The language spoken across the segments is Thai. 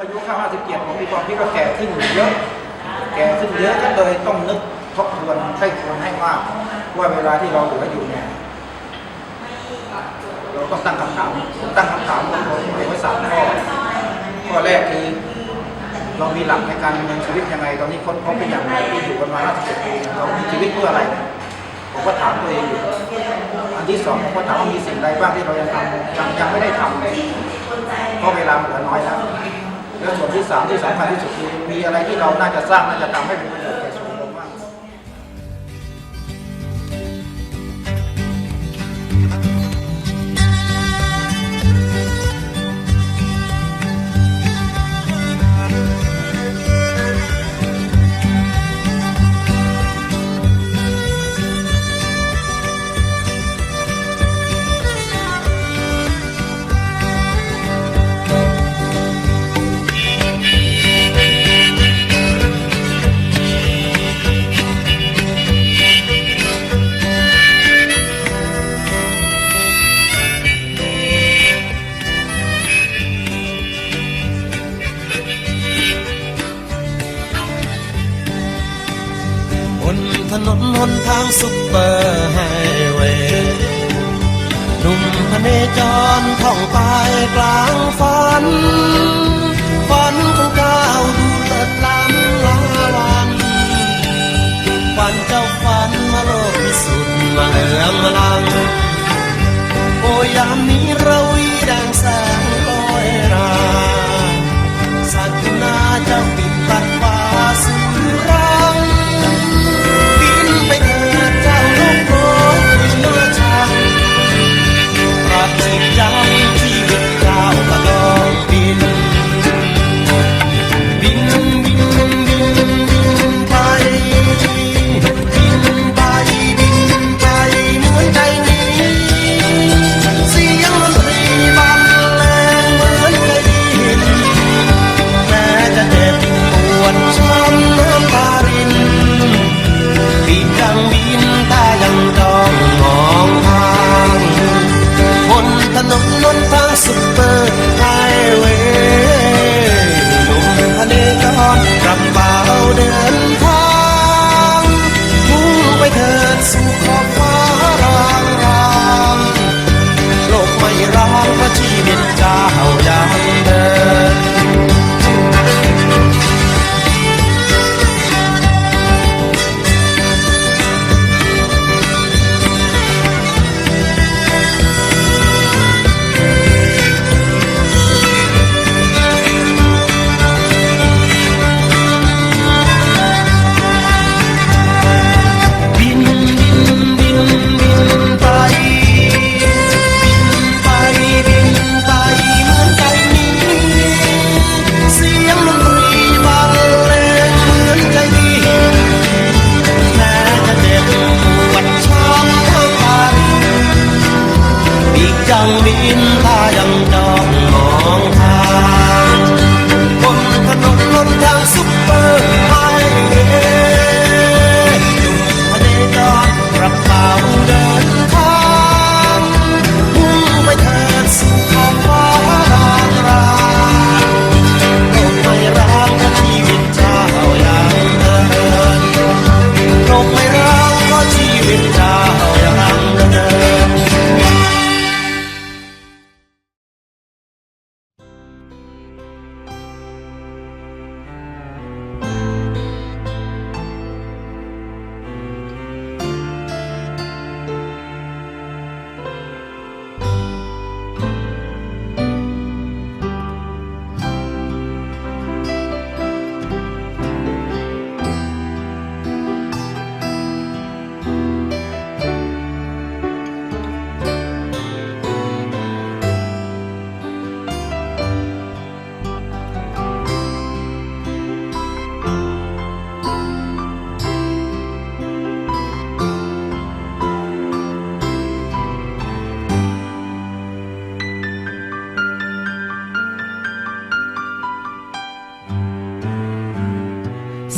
อายุเข้า57ผมมีความคิดว่าแก่ขึ้นเยอะ แก่ขึ้นเยอะก็เลยต้องนึกทบทวนใครควรให้มากว่าเวลาที่เราเหลืออยู่เนี่ยเราต้องตั้งคำถามตั้งคำถามของตัวเองไว้สามข้อข้อแรกคือเรามีหลักในการดำเนินชีวิตยังไง ตอนนี้คนเขาเป็นอย่างไรที่อยู่กันมา57ปีเรามีชีวิตเพื่ออะไรผมก็ถามตัวเองอยู่อันที่สองผมก็ถามว่ามีสิ่งใดบ้างที่เรายังทำยังยังไม่ได้ทำเพราะเวลามันเหลือน้อยแล้ว แล้วส่วนที่สามที่สำคัญที่สุดคือมีอะไรที่เราน่าจะสร้างน่าจะทำให้ ถนนหนทางซุปเปอร์ไฮเวย์หนุ่มพเนจรท่องไปกลางฝัน ฝันของก้าวดูเลิศล้ำลาวันฝันเจ้าฝันมาโลกวิสุทธิ์มาเหลืองมาลัง โอ้ยามนี้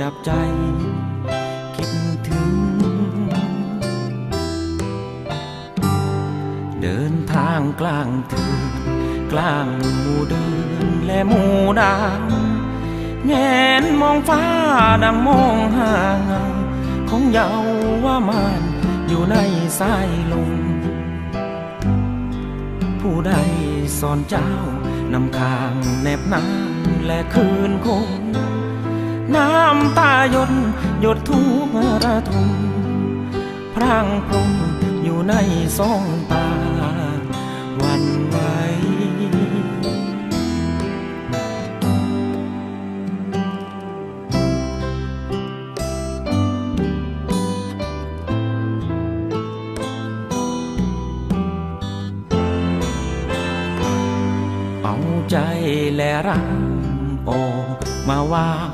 จับใจ คิดถึง เดินทางกลางถือนกลางหมู่เดือนและหมู่ดาวแงนมองฟ้าดังมองหาเงาของเยาว่ามานอยู่ในสายลมผู้ใดสอนเจ้านำคางแนบน้ำและคืนคง น้ำตาหยดหยดทุกระทมพร่างพรมอยู่ในสองตาวันไหวเอาใจและร่างออกมาวาง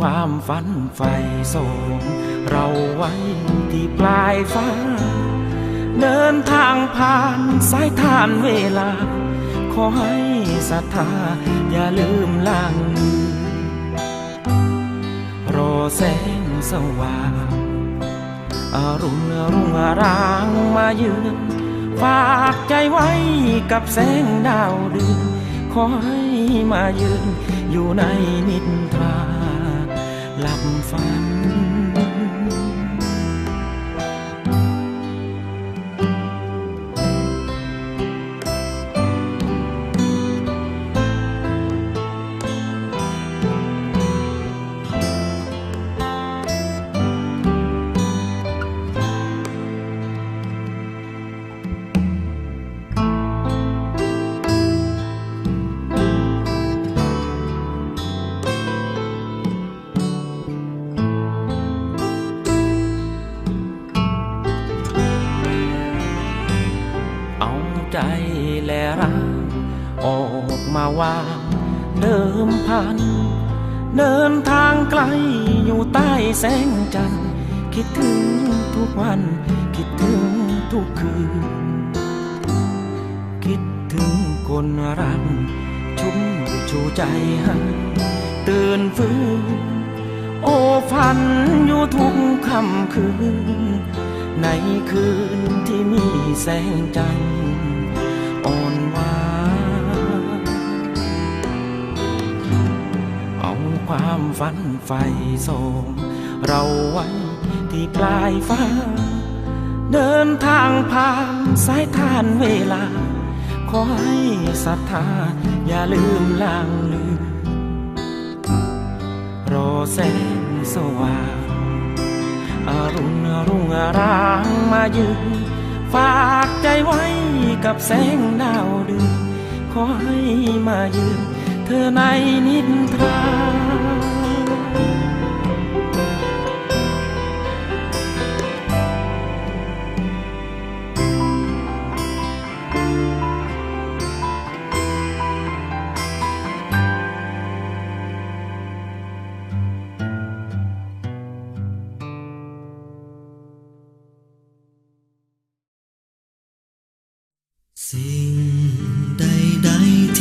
ความฝันไฟส่งเราไว้ที่ปลายฟ้า เดินทางผ่านสายทานเวลา ขอให้ศรัทธาอย่าลืมล่างรอแสงสว่างอรุณรุ่งรางมาเยือนฝากใจไว้กับแสงดาวเดือนขอให้มายืนอยู่ในนิทรา หลับฝัน รักออกมาวางเดิมพัน เดินทางไกลอยู่ใต้แสงจันทร์คิดถึงทุกวัน คิดถึงทุกคืน คิดถึงคนรักชุ่มชูใจให้ตื่นฟื้นโอ้ฝันอยู่ทุกค่ำคืน ในคืนที่มีแสงจันทร์ อ่อนหวานเอาความฝันไฟส่งเราไว้ที่ปลายฟ้า เดินทางผ่านสายทานเวลา ขอให้ศรัทธาอย่าลืมลางลือรอแสงสว่างอรุณรุ่งอรางมายืน ฝากใจไว้กับแสงดาวเดือนขอให้มายืนเธอในนิทรา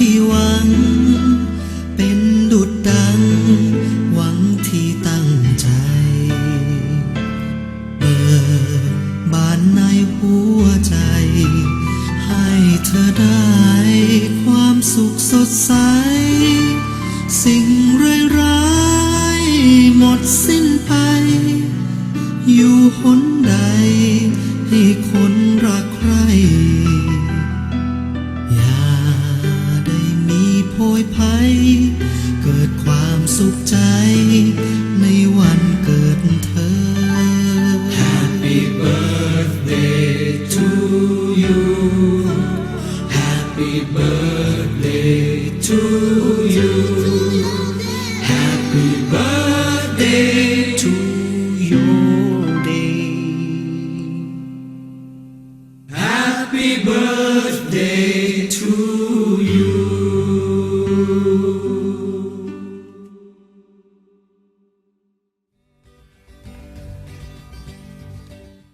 ที่หวัง เป็นดุดดัง หวังที่ตั้งใจ เปิดบานในหัวใจ ให้เธอได้ความสุขสดใส วยภัย เกิดความสุขใจ ในวันเกิดเธอ Happy birthday to you Happy birthday to you Happy birthday